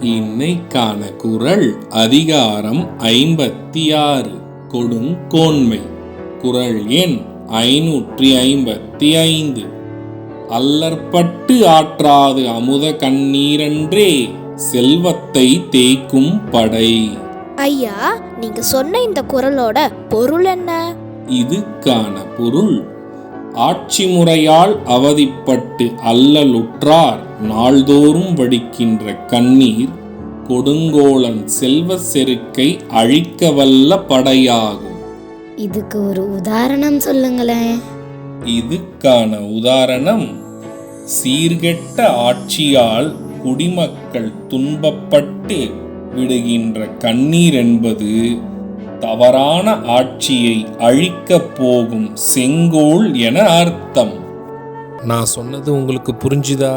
இன்னைக்கான குரல் அதிகாரம் ஐம்பத்தி ஆறு கொடுங்கோன்மை குரல் எண் ஐநூற்றி ஐம்பத்தி ஐந்து அல்லற்பட்டு ஆற்றாது அமுத கண்ணீரன்றே செல்வத்தை தேய்க்கும் படை. ஐயா நீங்க சொன்ன இந்த குரலோட பொருள் என்ன? இதுக்கான பொருள் ஆட்சி முறையால் அவதிப்பட்டு அல்லலுற்றார். நாள்தோறும் வடிக்கின்ற கண்ணீர் கொடுங்கோலன் செல்வ செருக்கை அழிக்க வல்ல படையாகும். இதுக்கு ஒரு உதாரணம் சொல்லுங்களேன். இதுக்கான உதாரணம் சீர்கெட்ட ஆட்சியால் குடிமக்கள் துன்பப்பட்டு விடுகின்ற கண்ணீர் என்பது தவறான ஆட்சியை அழிக்கப் போகும் செங்கோல் என அர்த்தம். நான் சொன்னது உங்களுக்கு புரிஞ்சுதா?